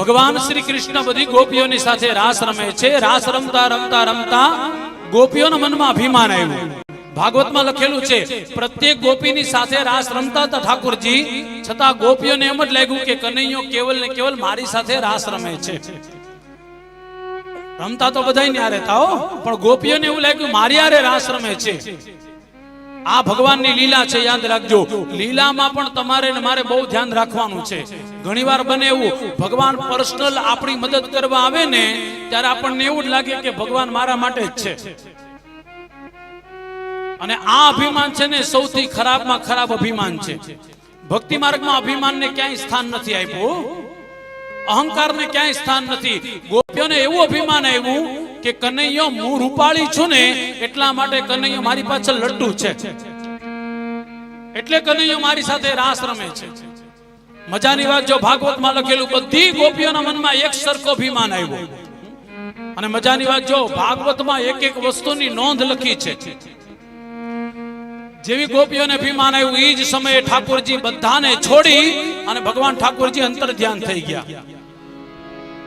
ભગવાન શ્રી કૃષ્ણ બધી ગોપીઓની સાથે રાસ રમે છે. રાસ રમતા રમતા રમતા ગોપીઓના મનમાં અભિમાન આવ્યું. ભાગવતમાં લખેલું છે, પ્રત્યેક ગોપીની સાથે રાસ રમતા હતા ઠાકોરજી. છતાં ગોપીઓને એમ જ લાગ્યું કે કનૈયો કેવલ ને કેવલ મારી સાથે રાસ રમે છે. રમતા તો બધા ન્યા રહેતા હો, પણ ગોપીઓને એવું લાગ્યું મારી આરે રાસ રમે છે. આ ભગવાનની લીલા છે, યાદ રાખજો. લીલામાં પણ તમારે મારે બહુ ધ્યાન રાખવાનું છે. ઘણીવાર બને એવું, ભગવાન પર્સનલ આપણી મદદ કરવા આવે ને, ત્યારે આપણને એવું જ લાગે કે ભગવાન મારા માટે જ છે. અને આ અભિમાન છે ને સૌથી ખરાબમાં ખરાબ અભિમાન છે. ભક્તિ માર્ગમાં અભિમાનને ક્યાંય સ્થાન નથી આપ્યું. અહંકારને ક્યાંય સ્થાન નથી. ગોપીઓને એવું અભિમાન આવ્યું કે કનૈયો હું રૂપાળી છું ને એટલા માટે કનૈયો મારી પાછળ લડ્ડુ છે. એટલે કનૈયો મારી સાથે રાસ રમે છે. મજાની વાત જો ભાગવતમાં લખેલું, બધી ગોપીઓના મનમાં એક સરખો અભિમાન આવ્યો. અને મજાની વાત જો ભાગવતમાં એક એક વસ્તુની નોંધ લખી છે. જેવી ગોપીઓને અભિમાન આવ્યું એ જ સમયે ઠાકોરજી બધાને છોડી અને ભગવાન ઠાકોરજી અંતર ધ્યાન થઈ ગયા.